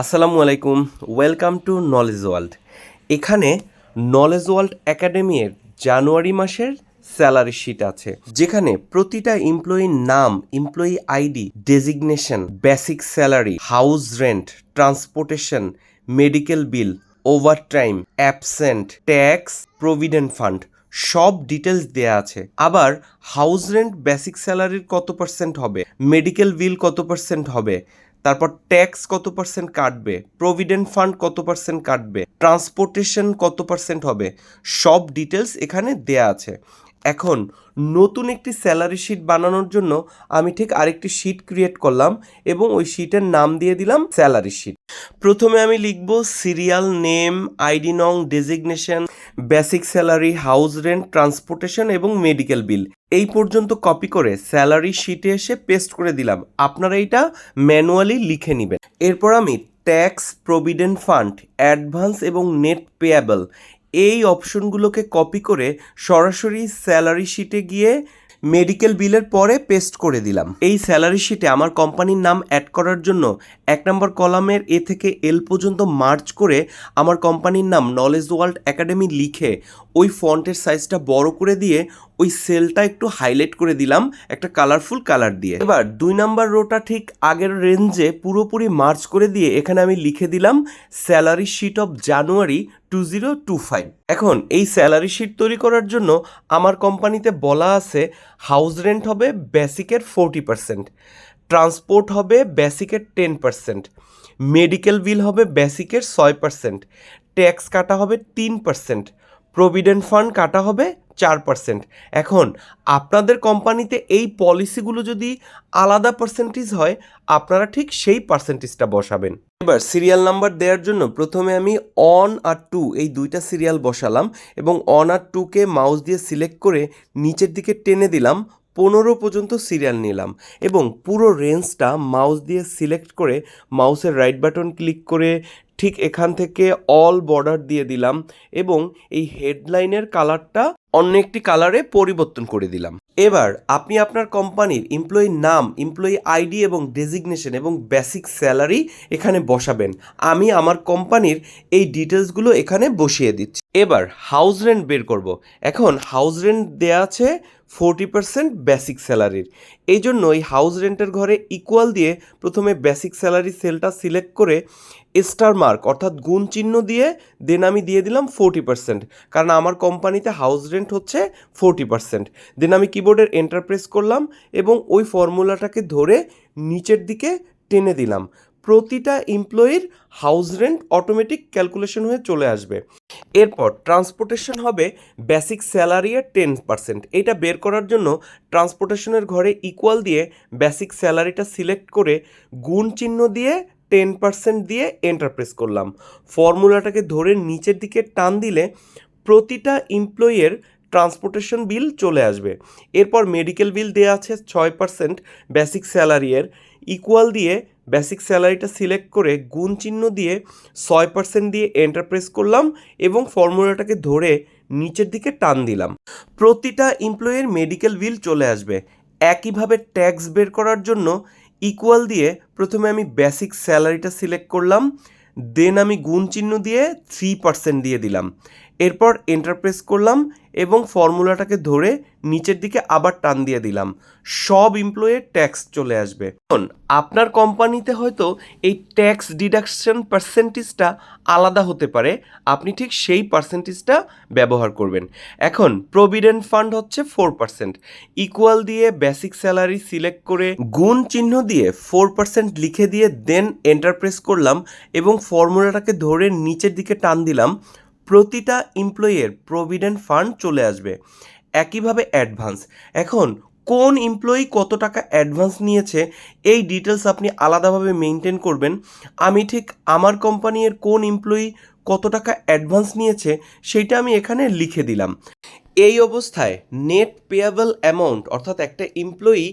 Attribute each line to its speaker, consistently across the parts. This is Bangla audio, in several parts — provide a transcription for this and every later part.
Speaker 1: আসসালামু আলাইকুম ওয়েলকাম টু নলেজ ওয়ার্ল্ড এখানে নলেজ ওয়ার্ল্ড একাডেমির জানুয়ারি মাসের স্যালারি শিট আছে, যেখানে প্রতিটা এমপ্লয়ির নাম employee ID designation basic salary house rent transportation medical bill overtime absent tax provident fund সব ডিটেলস দেয়া আছে। আবার হাউস রেন্ট বেসিক স্যালারির কত পার্সেন্ট হবে মেডিকেল বিল কত পার্সেন্ট হবে তারপর ট্যাক্স কত পার্সেন্ট কাটবে, প্রভিডেন্ট ফান্ড কত পার্সেন্ট কাটবে, ট্রান্সপোর্টেশন কত পার্সেন্ট হবে, সব ডিটেলস এখানে দেয়া আছে। এখন নতুন একটি স্যালারি শিট বানানোর জন্য আমি ঠিক আরেকটি শিট ক্রিয়েট করলাম এবং ওই শিটের নাম দিয়ে দিলাম স্যালারি শিট। প্রথমে আমি লিখব সিরিয়াল নেম, আইডি নং, designation basic salary, house rent, transportation এবং মেডিকেল বিল। এই পর্যন্ত কপি করে স্যালারি শিটে এসে পেস্ট করে দিলাম। আপনারা এটা ম্যানুয়ালি লিখে নেবেন। এরপর আমি ট্যাক্স প্রভিডেন্ট ফান্ড, অ্যাডভান্স এবং নেট পেয়াবল এই অপশনগুলোকে কপি করে সরাসরি স্যালারি শিটে গিয়ে মেডিকেল বিলের পরে পেস্ট করে দিলাম। এই স্যালারি শিটে আমার কোম্পানির নাম অ্যাড করার জন্য এক নম্বর কলামের এ থেকে এল পর্যন্ত মার্চ করে আমার কোম্পানির নাম নলেজ ওয়ার্ল্ড একাডেমি লিখে ওই ফন্টের সাইজটা বড় করে দিয়ে ওই সেলটা একটু হাইলাইট করে দিলাম একটা কালারফুল কালার দিয়ে। এবার দুই নাম্বার রোটা ঠিক আগের রেঞ্জে পুরোপুরি মার্চ করে দিয়ে এখানে আমি লিখে দিলাম salary sheet of January two zero two five এখন এই স্যালারি শিট তৈরি করার জন্য আমার কোম্পানিতে বলা আছে হাউস রেন্ট হবে বেসিকের ফোরটি পার্সেন্ট ট্রান্সপোর্ট হবে বেসিকের টেন পার্সেন্ট মেডিকেল বিল হবে বেসিকের ছয় পার্সেন্ট ট্যাক্স কাটা হবে তিন পার্সেন্ট প্রভিডেন্ট ফান্ড কাটা হবে চার পার্সেন্ট এখন, আপনাদের কোম্পানিতে এই পলিসিগুলো যদি আলাদা পার্সেন্টেজ হয়, আপনারা ঠিক সেই পার্সেন্টেজটা বসাবেন। এবার সিরিয়াল নাম্বার দেওয়ার জন্য প্রথমে আমি অন আর টু এই দুইটা সিরিয়াল বসালাম এবং অন আর টুকে মাউস দিয়ে সিলেক্ট করে নিচের দিকে টেনে দিলাম, পনেরো পর্যন্ত সিরিয়াল নিলাম এবং পুরো রেঞ্জটা মাউস দিয়ে সিলেক্ট করে মাউসের রাইট বাটন ক্লিক করে ঠিক এখান থেকে অল বর্ডার দিয়ে দিলাম এবং এই হেডলাইনের কালারটা অন্য একটি কালারে পরিবর্তন করে দিলাম। এবার আপনি আপনার কোম্পানির এমপ্লয়ির নাম এমপ্লয়ি আইডি এবং ডেজিগনেশন এবং বেসিক স্যালারি এখানে বসাবেন। আমি আমার কোম্পানির এই ডিটেলসগুলো এখানে বসিয়ে দিচ্ছি। এবার হাউস রেন্ট বের করব। এখন হাউস রেন্ট দেয়া আছে ফোরটি পার্সেন্ট বেসিক স্যালারির এই জন্য এই হাউস রেন্টের ঘরে ইকুয়াল দিয়ে প্রথমে বেসিক স্যালারি সেলটা সিলেক্ট করে স্টার মার্ক, অর্থাৎ গুণ চিহ্ন দিয়ে দেন আমি দিয়ে দিলাম ফোরটি পার্সেন্ট। কারণ আমার কোম্পানিতে হাউস রেন্ট হচ্ছে ফোরটি পার্সেন্ট। দেন আমি কিবোর্ডের এন্টারপ্রেস করলাম এবং ওই ফর্মুলাটাকে ধরে নিচের দিকে টেনে দিলাম। প্রতিটা এমপ্লয়ির হাউস রেন্ট অটোমেটিক ক্যালকুলেশন হয়ে চলে আসবে। এরপর ট্রান্সপোর্টেশন হবে বেসিক স্যালারি এর টেন পার্সেন্ট। এটা বের করার জন্য ট্রান্সপোর্টেশনের ঘরে ইকুয়াল দিয়ে বেসিক স্যালারিটা সিলেক্ট করে গুণ চিহ্ন দিয়ে টেন পার্সেন্ট দিয়ে এন্টারপ্রেস করলাম। ফর্মুলাটাকে ধরে নিচের দিকে টান দিলে প্রতিটা এমপ্লয়ের ট্রান্সপোর্টেশন বিল চলে আসবে। এরপর মেডিকেল বিল দেওয়া আছে ছয় পার্সেন্ট বেসিক স্যালারিয়ের ইকুয়াল দিয়ে বেসিক স্যালারিটা সিলেক্ট করে গুণ চিহ্ন দিয়ে ছয় পার্সেন্ট দিয়ে এন্টারপ্রেস করলাম এবং ফর্মুলাটাকে ধরে নিচের দিকে টান দিলাম। প্রতিটা এমপ্লয়ের মেডিকেল বিল চলে আসবে। একইভাবে ট্যাক্স বের করার জন্য ইকুয়াল দিয়ে প্রথমে আমি বেসিক স্যালারিটা সিলেক্ট করলাম দেন আমি গুণ চিহ্ন দিয়ে থ্রি পার্সেন্ট দিয়ে দিলাম। এরপর এন্টারপ্রেস করলাম এবং ফর্মুলাটাকে ধরে নিচের দিকে আবার টান দিয়ে দিলাম। সব এমপ্লয়ের ট্যাক্স চলে আসবে। এখন আপনার কোম্পানিতে হয়তো এই ট্যাক্স ডিডাকশন পার্সেন্টেজটা আলাদা হতে পারে। আপনি ঠিক সেই পার্সেন্টেজটা ব্যবহার করবেন। এখন প্রভিডেন্ট ফান্ড হচ্ছে ফোর পার্সেন্ট ইকুয়াল দিয়ে বেসিক স্যালারি সিলেক্ট করে গুণ চিহ্ন দিয়ে ফোর পার্সেন্ট লিখে দিয়ে দেন এন্টারপ্রেস করলাম এবং ফর্মুলাটাকে ধরে নিচের দিকে টান দিলাম। প্রতিটা এমপ্লয়ের প্রভিডেন্ট ফান্ড চলে আসবে। একইভাবে অ্যাডভান্স এখন, কোন এমপ্লয়ি কত টাকা অ্যাডভান্স নিয়েছে, এই ডিটেলস আপনি আলাদাভাবে মেনটেন করবেন। আমি ঠিক আমার কোম্পানির কোন এমপ্লয়ি কত টাকা অ্যাডভান্স নিয়েছে সেইটা আমি এখানে লিখে দিলাম। এই অবস্থায় নেট পেয়াবল অ্যামাউন্ট অর্থাৎ একটা এমপ্লয়ি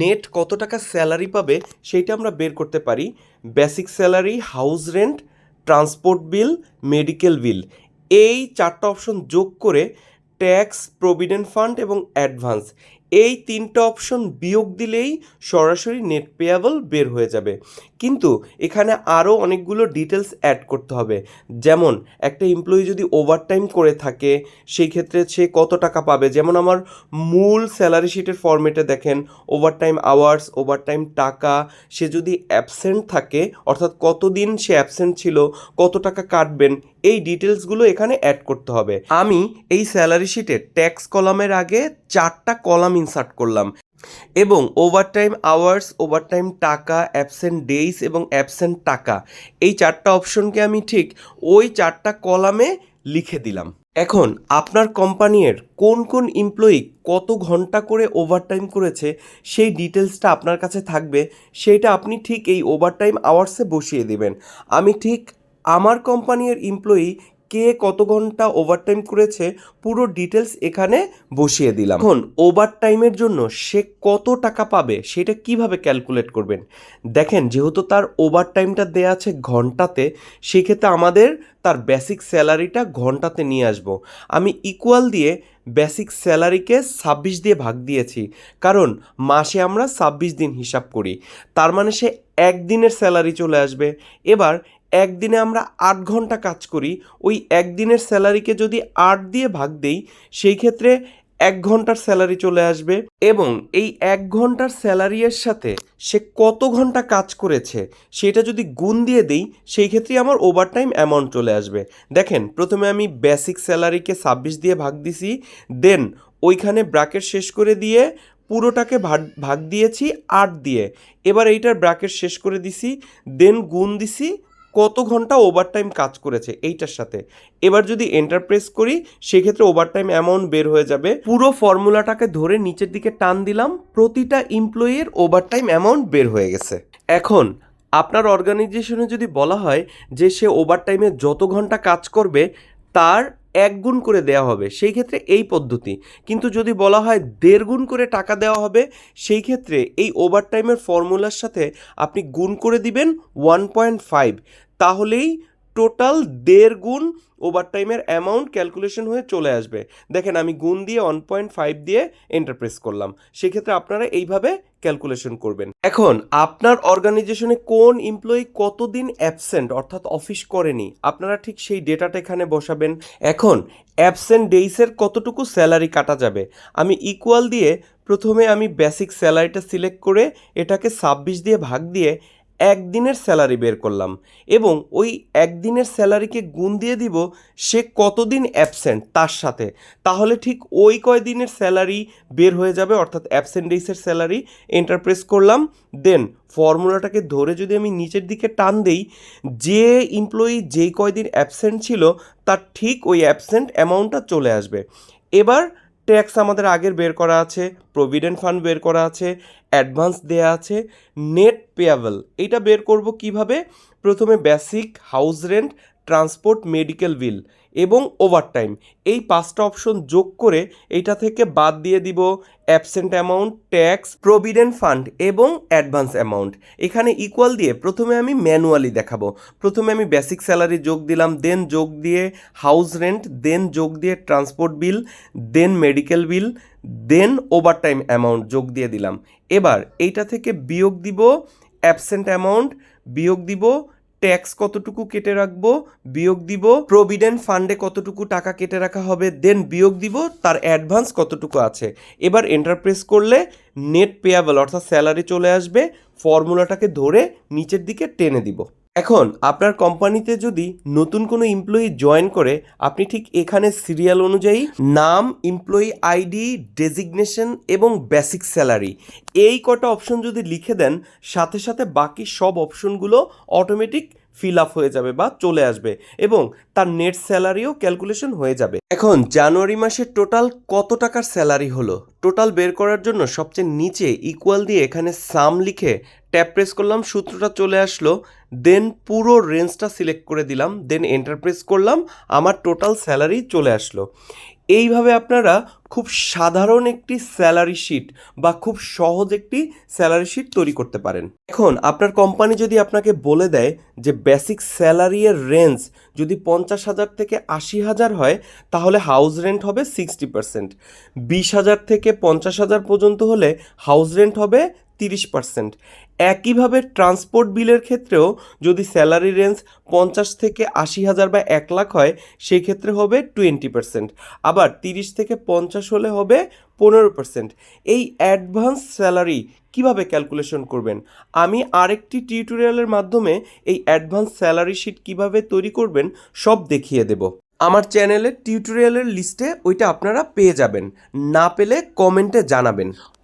Speaker 1: নেট কত টাকা স্যালারি পাবে সেইটা আমরা বের করতে পারি। Basic salary house rent transport bill medical bill এই চারটা অপশন যোগ করে ট্যাক্স প্রভিডেন্ট ফান্ড এবং অ্যাডভান্স এই তিনটা অপশন বিয়োগ দিলেই সরাসরি নেট পেয়াবল বের হয়ে যাবে। কিন্তু এখানে আরও অনেকগুলো ডিটেলস অ্যাড করতে হবে। যেমন, একটা এমপ্লয়ি যদি ওভারটাইম করে থাকে, সেই ক্ষেত্রে সে কত টাকা পাবে? যেমন আমার মূল স্যালারি শিটের ফর্মেটে দেখেন ওভারটাইম আওয়ার্স ওভারটাইম টাকা, সে যদি অ্যাবসেন্ট থাকে, অর্থাৎ কতদিন সে অ্যাবসেন্ট ছিল, কত টাকা কাটবেন, এই ডিটেলসগুলো এখানে অ্যাড করতে হবে। আমি এই স্যালারি শিটে ট্যাক্স কলামের আগে চারটা কলাম ইনসার্ট করলাম। এবং ওভারটাইম আওয়ার্স ওভারটাইম টাকা অ্যাবসেন্ট ডেইস এবং অ্যাবসেন্ট টাকা। এই চারটা অপশনকে আমি ঠিক ওই চারটা কলামে লিখে দিলাম। এখন আপনার কোম্পানির কোন কোন এমপ্লয়ি কত ঘণ্টা করে ওভারটাইম করেছে, সেই ডিটেলসটা আপনার কাছে থাকবে। সেইটা আপনি ঠিক এই ওভারটাইম আওয়ার্সে বসিয়ে দেবেন। আমি ঠিক আমার কোম্পানির এমপ্লয়ি কে কত ঘণ্টা ওভারটাইম করেছে, পুরো ডিটেলস এখানে বসিয়ে দিলাম। এখন ওভারটাইমের জন্য সে কত টাকা পাবে, সেটা কীভাবে ক্যালকুলেট করবেন? দেখেন, যেহেতু তার ওভারটাইমটা দেয়া আছে ঘন্টাতে, সেক্ষেত্রে আমাদের তার বেসিক স্যালারিটা ঘন্টাতে নিয়ে আসব। আমি ইকুয়াল দিয়ে বেসিক স্যালারিকে ছাব্বিশ দিয়ে ভাগ দিয়েছি, কারণ মাসে আমরা ছাব্বিশ দিন হিসাব করি। তার মানে সে একদিনের স্যালারি চলে আসবে। এবার একদিনে আমরা আট ঘণ্টা কাজ করি, ওই একদিনের স্যালারিকে যদি আট দিয়ে ভাগ দেই, সেই ক্ষেত্রে এক ঘণ্টার স্যালারি চলে আসবে এবং এই এক ঘণ্টার স্যালারির সাথে সে কত ঘণ্টা কাজ করেছে সেটা যদি গুণ দিয়ে দিই, সেই ক্ষেত্রে আমার ওভারটাইম অ্যামাউন্ট চলে আসবে। দেখেন, প্রথমে আমি বেসিক স্যালারিকে ছাব্বিশ দিয়ে ভাগ দিছি দেন ওইখানে ব্র্যাকেট শেষ করে দিয়ে পুরোটাকে ভাগ ভাগ দিয়েছি আট দিয়ে। এবার এইটার ব্র্যাকেট শেষ করে দিছি দেন গুণ দিছি কত ঘণ্টা ওভারটাইম কাজ করেছে এইটার সাথে। এবার যদি এন্টারপ্রেস করি, সেক্ষেত্রে ওভারটাইম অ্যামাউন্ট বের হয়ে যাবে। পুরো ফর্মুলাটাকে ধরে নিচের দিকে টান দিলাম, প্রতিটা এমপ্লয়ের ওভারটাইম অ্যামাউন্ট বের হয়ে গেছে। এখন, আপনার অর্গানাইজেশনে যদি বলা হয় যে সে ওভারটাইমে যত ঘণ্টা কাজ করবে, তার এক গুণ করে দেওয়া হবে, সেই ক্ষেত্রে এই পদ্ধতি। কিন্তু যদি বলা হয় দেড় গুণ করে টাকা দেওয়া হবে, সেই ক্ষেত্রে এই ওভারটাইমের ফর্মুলার সাথে আপনি গুণ করে দিবেন ওয়ান পয়েন্ট ফাইভ তাহলেই টোটাল দেড় গুণ ওভারটাইমের অ্যামাউন্ট ক্যালকুলেশন হয়ে চলে আসবে। দেখেন, আমি গুণ দিয়ে ওয়ান পয়েন্ট ফাইভ দিয়ে এন্টারপ্রেস করলাম। সেক্ষেত্রে আপনারা এইভাবে ক্যালকুলেশন করবেন। এখন, আপনার অর্গানাইজেশনে কোন এমপ্লয়ি কতদিন অ্যাবসেন্ট অর্থাৎ অফিস করেনি? আপনারা ঠিক সেই ডেটাটা এখানে বসাবেন। এখন অ্যাবসেন্ট ডেইসের কতটুকু স্যালারি কাটা যাবে? আমি ইকুয়াল দিয়ে প্রথমে আমি বেসিক স্যালারিটা সিলেক্ট করে এটাকে ছাব্বিশ দিয়ে ভাগ দিয়ে একদিনের স্যালারি বের করলাম এবং ওই একদিনের স্যালারিকে গুণ দিয়ে দিব সে কতদিন অ্যাবসেন্ট তার সাথে। তাহলে ঠিক ওই কয়দিনের স্যালারি বের হয়ে যাবে, অর্থাৎ অ্যাবসেন্ট ডেইসের স্যালারি এন্টারপ্রেস করলাম, দেন ফর্মুলাটাকে ধরে যদি আমি নিচের দিকে টান দেই, যে এমপ্লয়ি যেই কয়দিন অ্যাবসেন্ট ছিল, তার ঠিক ওই অ্যাবসেন্ট অ্যামাউন্টটা চলে আসবে। এবার ট্যাক্স আমাদের আগের বের করা আছে, প্রভিডেন্ট ফান্ড বের করা আছে, অ্যাডভান্স দেয়া আছে, নেট পেয়াবল। এটা বের করব কীভাবে? প্রথমে basic house rent transport medical bill এবং ওভারটাইম। এই পাঁচটা অপশন যোগ করে এইটা থেকে বাদ দিয়ে দিব absent amount, tax, provident fund এবং অ্যাডভান্স অ্যামাউন্ট। এখানে ইকুয়াল দিয়ে প্রথমে আমি ম্যানুয়ালি দেখাবো। প্রথমে আমি বেসিক স্যালারি যোগ দিলাম দেন যোগ দিয়ে হাউস রেন্ট দেন যোগ দিয়ে transport bill then medical bill then overtime amount যোগ দিয়ে দিলাম। এবার এইটা থেকে বিয়োগ দিব অ্যাবসেন্ট অ্যামাউন্ট, বিয়োগ দিব ট্যাক্স কতটুকু কেটে রাখব, বিয়োগ দিব, প্রভিডেন্ট ফান্ডে কতটুকু টাকা কেটে রাখা হবে, দেন বিয়োগ দিব, তার অ্যাডভান্স কতটুকু আছে। এবার এন্টারপ্রেস করলে নেট পেয়াবল অর্থাৎ স্যালারি চলে আসবে ফর্মুলাটাকে ধরে নিচের দিকে টেনে দিব। এখন, আপনার কোম্পানিতে যদি নতুন কোনো এমপ্লয়ি জয়েন করে, আপনি ঠিক এখানে সিরিয়াল অনুযায়ী নাম এমপ্লয়ি আইডি ডেজিগনেশন এবং বেসিক স্যালারি এই কটা অপশন যদি লিখে দেন, সাথে সাথে বাকি সব অপশনগুলো অটোমেটিক ফিল আপ হয়ে যাবে বা চলে আসবে এবং তার নেট স্যালারিও ক্যালকুলেশন হয়ে যাবে। এখন জানুয়ারি মাসের টোটাল কত টাকার স্যালারি হলো? টোটাল বের করার জন্য সবচেয়ে নিচে ইকুয়াল দিয়ে এখানে সাম লিখে ট্যাপ প্রেস করলাম, সূত্রটা চলে আসলো দেন পুরো রেঞ্জটা সিলেক্ট করে দিলাম দেন এন্টারপ্রেস করলাম, আমার টোটাল স্যালারি চলে আসলো। এইভাবে আপনারা খুব সাধারণ একটি স্যালারি শিট বা খুব সহজ একটি স্যালারি শিট তৈরি করতে পারেন। এখন আপনার কোম্পানি যদি আপনাকে বলে দেয় যে বেসিক স্যালারি এর রেঞ্জ যদি পঞ্চাশ হাজার থেকে আশি হাজার হয়, তাহলে হাউস রেন্ট হবে সিক্সটি পার্সেন্ট। বিশ হাজার থেকে পঞ্চাশ হাজার পর্যন্ত হলে হাউস রেন্ট হবে তিরিশ পার্সেন্ট। একইভাবে ট্রান্সপোর্ট বিলের ক্ষেত্রেও যদি স্যালারি রেঞ্জ পঞ্চাশ থেকে আশি হাজার বা এক লাখ হয় সেই ক্ষেত্রে হবে টোয়েন্টি পার্সেন্ট। আবার তিরিশ থেকে পঞ্চাশ হলে হবে পনেরো পার্সেন্ট। এই অ্যাডভান্স স্যালারি কীভাবে ক্যালকুলেশন করবেন? আমি আরেকটি টিউটোরিয়ালের মাধ্যমে এই অ্যাডভান্স স্যালারি শিট কীভাবে তৈরি করবেন সব দেখিয়ে দেব। আমার চ্যানেলের টিউটোরিয়ালের লিস্টে ওইটা আপনারা পেয়ে যাবেন। না পেলে কমেন্টে জানাবেন।